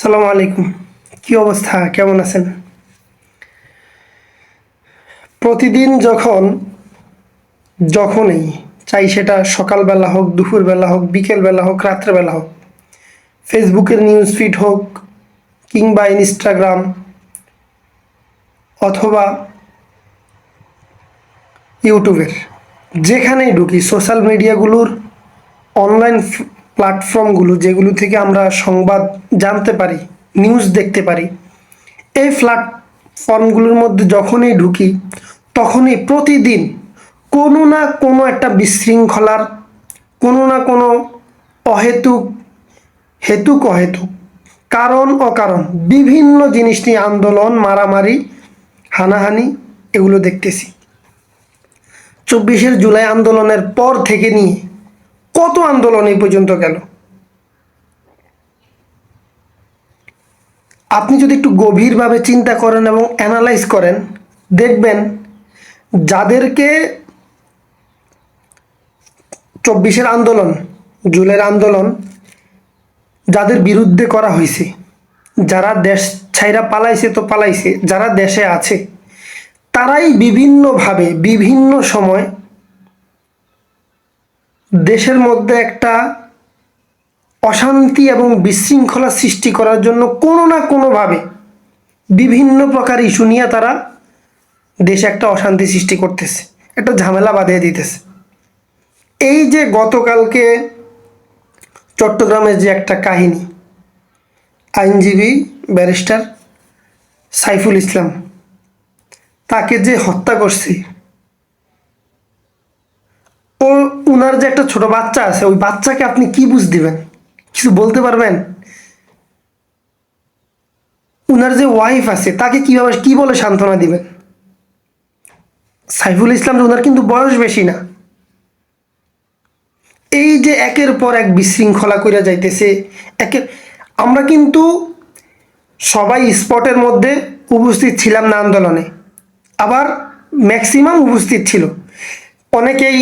আসসালামু আলাইকুম। কি অবস্থা? কেমন আছেন? প্রতিদিন যখন, যখনই, চাই সেটা সকালবেলা হোক, দুপুরবেলা হোক, বিকেলবেলা হোক, রাত্রেবেলা হোক, ফেসবুকের নিউজ ফিড হোক, কিংবা ইনস্টাগ্রাম, অথবা ইউটিউবের, যেখানেই ঢুকি সোশ্যাল মিডিয়াগুলোর অনলাইন প্ল্যাটফর্মগুলো যেগুলো থেকে আমরা সংবাদ জানতে পারি নিউজ দেখতে পারি, এই প্ল্যাটফর্মগুলোর মধ্যে যখনই ঢুকি, তখনই প্রতিদিন কোনো না কোনো একটা বিশৃঙ্খলার, কোনো না কোনো অহেতুক, হেতুক অহেতুক, কারণ অকারণ বিভিন্ন জিনিস নিয়ে আন্দোলন, মারামারি, হানাহানি এগুলো দেখতেছি। চব্বিশের জুলাই আন্দোলনের পর থেকে নিয়ে কত আন্দোলন এই পর্যন্ত গেল? আপনি যদি একটু গভীরভাবে চিন্তা করেন এবং অ্যানালাইজ করেন, দেখবেন যাদেরকে চব্বিশের আন্দোলন, জুলের আন্দোলন যাদের বিরুদ্ধে করা হয়েছে, যারা দেশ ছাইরা পালাইছে তো পালাইছে, যারা দেশে আছে, তারাই বিভিন্নভাবে বিভিন্ন সময় দেশের মধ্যে একটা অশান্তি এবং বিশৃঙ্খলা সৃষ্টি করার জন্য কোনো না কোনোভাবে বিভিন্ন প্রকার ইস্যু নিয়ে তারা দেশে একটা অশান্তি সৃষ্টি করতেছে, একটা ঝামেলা বাঁধিয়ে দিতেছে। এই যে গতকালকে চট্টগ্রামের যে একটা কাহিনী, আইনজীবী ব্যারিস্টার সাইফুল ইসলাম, তাকে যে হত্যা করছে ও উনার যে একটা ছোট বাচ্চা আছে, ওই বাচ্চাকে আপনি কি বুঝ দিবেন? কিছু বলতে পারবেন? উনার যে ওয়াইফ আছে, তাকে কীভাবে, কি বলে সান্ত্বনা দিবেন? সাইফুল ইসলাম যে উনার কিন্তু বয়স বেশি না। এই যে একের পর এক বিশৃঙ্খলা করে যাইতেছে একের আমরা কিন্তু সবাই স্পটের মধ্যে উপস্থিত ছিলাম না আন্দোলনে। আবার ম্যাক্সিমাম উপস্থিত ছিল। অনেকেই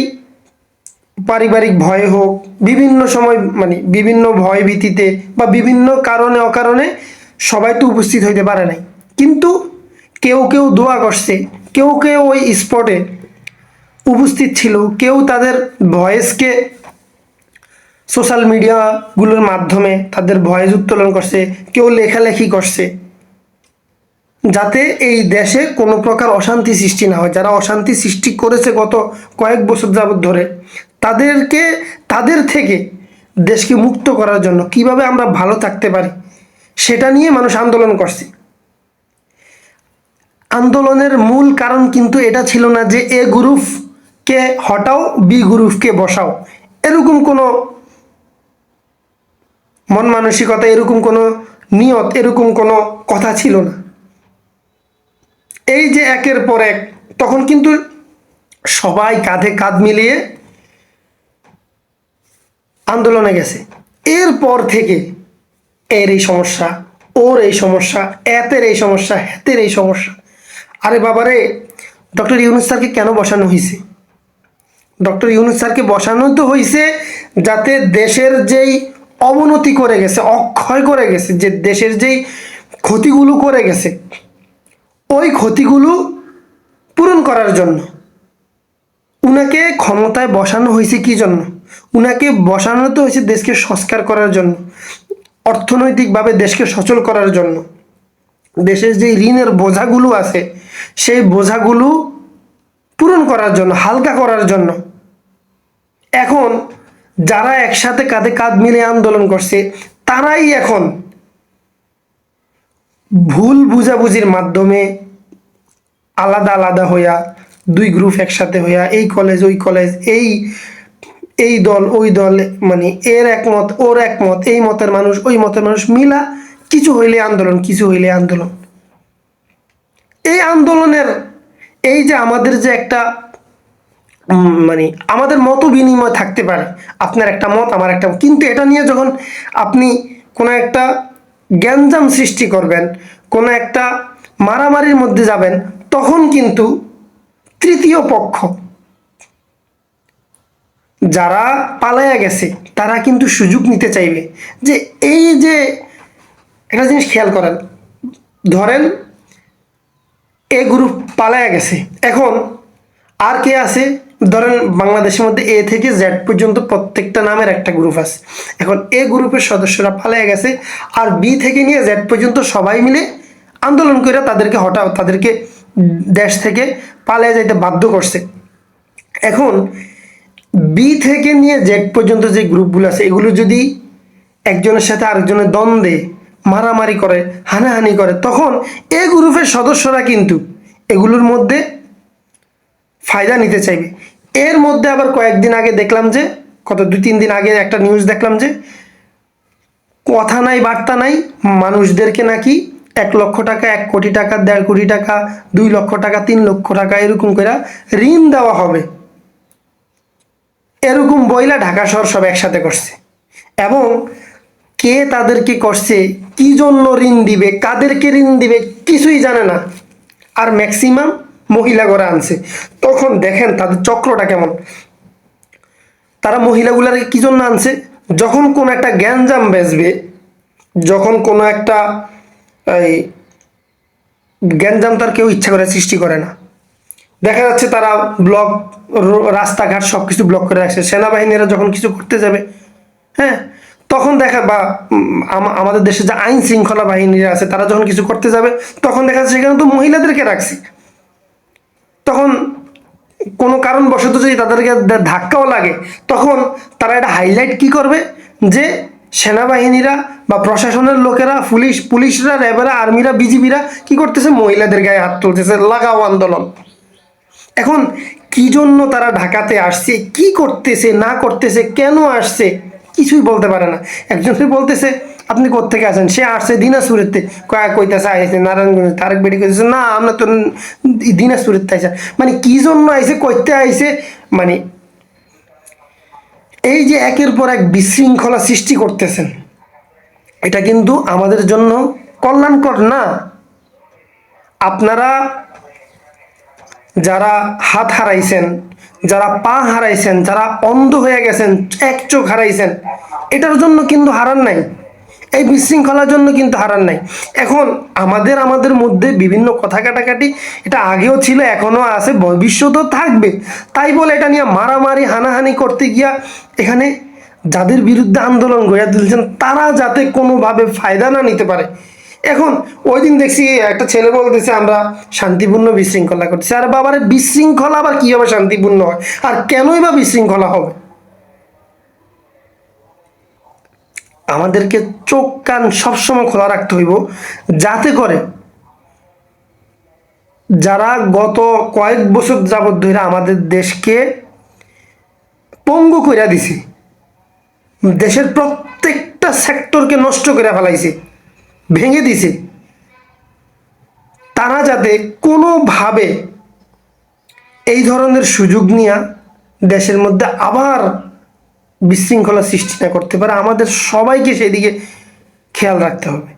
পারিবারিক ভয়ে হোক, বিভিন্ন সময় মানে বিভিন্ন ভয় ভীতিতে বা বিভিন্ন কারণে অকারণে সবাই তো উপস্থিত হইতে পারে নাই। কিন্তু কেউ কেউ দোয়া করছে, কেউ কেউ ওই স্পটে উপস্থিত ছিল, কেউ তাদের ভয়েসকে সোশ্যাল মিডিয়াগুলোর মাধ্যমে তাদের ভয়েস উত্তোলন করছে, কেউ লেখালেখি করছে, যাতে এই দেশে কোনো প্রকার অশান্তি সৃষ্টি না হয়। যারা অশান্তি সৃষ্টি করেছে গত কয়েক বছর যাবত ধরে তাদেরকে, তাদের থেকে দেশকে মুক্ত করার জন্য কীভাবে আমরা ভালো থাকতে পারি, সেটা নিয়ে মানুষ আন্দোলন করছে। আন্দোলনের মূল কারণ কিন্তু এটা ছিল না যে এ গ্রুপকে হটাও, বি গ্রুপকে বসাও। এরকম কোনো মন মানসিকতা, এরকম কোনো নিয়ত, এরকম কোনো কথা ছিল না। এই যে একের পর এক, তখন কিন্তু সবাই কাঁধে কাঁধ মিলিয়ে আন্দোলনে গেছে। এরপর থেকে এর এই সমস্যা, ওর এই সমস্যা, এতের এই সমস্যা, হেতের এই সমস্যা। আরে বাবারে, ডক্টর ইউনুস স্যারকে কেন বসানো হয়েছে ডক্টর ইউনুস স্যারকে বসানো তো হয়েছে যাতে দেশের যেই অবনতি করে গেছে, অক্ষয় করে গেছে, যে দেশের যেই ক্ষতিগুলো করে গেছে, ওই ক্ষতিগুলো পূরণ করার জন্য। উনাকে ক্ষমতায় বসানো হয়েছে কি জন্য? উনাকে বসানো তো হয়েছে দেশকে সংস্কার করার জন্য, অর্থনৈতিকভাবে দেশকে সচল করার জন্য। দেশের যে ঋণের বোঝাগুলো আছে, সেই বোঝাগুলো পূরণ করার জন্য, হালকা করার জন্য। এখন যারা একসাথে কাঁধে কাঁধ মিলে আন্দোলন করছে, তারাই এখন ভুল বুঝাবুঝির মাধ্যমে আলাদা আলাদা হইয়া, দুই গ্রুপ একসাথে হইয়া, এই কলেজ ওই কলেজ এই এই দল, ওই দল মানে এর একমত, ওর একমত, এই মতের মানুষ, ওই মতের মানুষ মিলা কিছু হইলে আন্দোলন, কিছু হইলে আন্দোলন এই আন্দোলনের, এই যে আমাদের যে একটা মানে আমাদের মত বিনিময় থাকতে পারে, আপনার একটা মত, আমার একটা। কিন্তু এটা নিয়ে যখন আপনি কোনো একটা গ্যাঞ্জাম সৃষ্টি করবেন, কোনো একটা মারামারির মধ্যে যাবেন, তখন কিন্তু তৃতীয় পক্ষ যারা পালাইয়া গেছে, তারা কিন্তু সুযোগ নিতে চাইবে। যে এই যে একটা জিনিস খেয়াল করেন, ধরেন এ গ্রুপ পালায়া গেছে, এখন আর কে আছে? ধরেন বাংলাদেশের মধ্যে এ থেকে জেড পর্যন্ত প্রত্যেকটা নামের একটা গ্রুপ আছে। এখন এ গ্রুপের সদস্যরা পালায়া গেছে, আর বি থেকে নিয়ে জেড পর্যন্ত সবাই মিলে আন্দোলন করে তাদেরকে হঠাৎ তাদেরকে দেশ থেকে পালিয়ে যাইতে বাধ্য করছে। এখন বি থেকে নিয়ে জেড পর্যন্ত যে গ্রুপগুলো আছে, এগুলো যদি একজনের সাথে আরেকজনের দ্বন্দ্বে মারামারি করে, হানাহানি করে, তখন এ গ্রুপের সদস্যরা কিন্তু এগুলোর মধ্যে ফায়দা নিতে চাইবে। এর মধ্যে আবার কয়েকদিন আগে দেখলাম যে, কত দুই তিন দিন আগে একটা নিউজ দেখলাম যে, কথা নাই, বার্তা নাই, মানুষদেরকে নাকি এক লক্ষ টাকা, এক কোটি টাকা, দেড় কোটি টাকা, দুই লক্ষ টাকা, তিন লক্ষ টাকা, এরকম করে ঋণ দেওয়া হবে। এরকম বইলা ঢাকা শহর সব একসাথে করছে। এবং কে তাদেরকে করছে, কি জন্য ঋণ দিবে, কাদেরকে ঋণ দিবে কিছুই জানে না। আর ম্যাক্সিমাম মহিলা করে আনছে। তখন দেখেন তাদের চক্রটা কেমন। তারা মহিলাগুলার কি জন্য আনছে? যখন কোনো একটা গ্যাঞ্জাম বেচবে, যখন কোনো একটা এই গ্যাঞ্জাম তার কেউ ইচ্ছা করে সৃষ্টি করে না। দেখা যাচ্ছে তারা ব্লক রাস্তাঘাট সব কিছু ব্লক করে রাখছে। সেনাবাহিনীরা যখন কিছু করতে যাবে হ্যাঁ তখন দেখা, বা আমাদের দেশে যে আইন শৃঙ্খলা বাহিনীরা আছে, তারা যখন কিছু করতে যাবে, তখন দেখা যাচ্ছে সেখানে তো মহিলাদেরকে রাখছি। তখন কোনো কারণবশত যদি তাদেরকে ধাক্কাও লাগে, তখন তারা এটা হাইলাইট কি করবে? যে সেনাবাহিনীরা বা প্রশাসনের লোকেরা, পুলিশ, পুলিশরা, র্যাবেরা, আর্মিরা, বিজিবিরা কি করতেছে? মহিলাদের গায়ে হাত তুলতেছে, লাগাও আন্দোলন। এখন কি জন্য তারা ঢাকাতে আসছে? কি করতেছে? না করতেছে? কেন আসছে? কিছুই বলতে পারে না। একজন সে বলতেছে, আপনি কোথেকে আসেন? সে আসছে দিনাজপুরেতে। কয়া কইতেছে আইসে নারায়ণগঞ্জ। তারেক বেড়ি কইতেছে, না, আমরা তো দিনাজপুরেতে আইসা মানে কি জন্য আইসে কইতে আইসে মানে এই যে একের পর এক বিশৃঙ্খলা সৃষ্টি করতেছেন, এটা কিন্তু আমাদের জন্য কল্যাণকর না। আপনারা যারা হাত হারাইছেন, যারা পা হারাইছেন, যারা অন্ধ হয়ে গেছেন, এক চোখ হারাইছেন, এটার জন্য কিন্তু হারান নাই। এই বিশৃঙ্খলার জন্য কিন্তু হারান নাই। এখন আমাদের আমাদের মধ্যে বিভিন্ন কথা কাটাকাটি, এটা আগেও ছিল, এখনও আছে, ভবিষ্যতেও থাকবে। তাই বলে এটা নিয়ে মারামারি, হানাহানি করতে গিয়া এখানে যাদের বিরুদ্ধে আন্দোলন গড়ে তুলছেন, তারা যাতে কোনোভাবে ফায়দা না নিতে পারে। এখন ওই দিন দেখছি একটা ছেলে বলতেছে, আমরা শান্তিপূর্ণ বিশৃঙ্খলা করতেছি। আর বাবারে, বিশৃঙ্খলা আবার কীভাবে শান্তিপূর্ণ হয়। আর কেনই বা বিশৃঙ্খলা হবে? আমাদেরকে চোখ কান সবসময় খোলা রাখতে হইব, যাতে করে যারা গত কয়েক বছর যাবৎ ধরে আমাদের দেশকে পঙ্গু কইরা দিছে, দেশের প্রত্যেকটা সেক্টরকে নষ্ট করে ফেলাইছে। ভেঙে দিছে তারা যাতে কোনোভাবে এই ধরনের সুযোগ নিয়ে দেশের মধ্যে আবার বিশৃঙ্খলা সৃষ্টি না করতে পারে, আমাদের সবাইকে সেদিকে খেয়াল রাখতে হবে।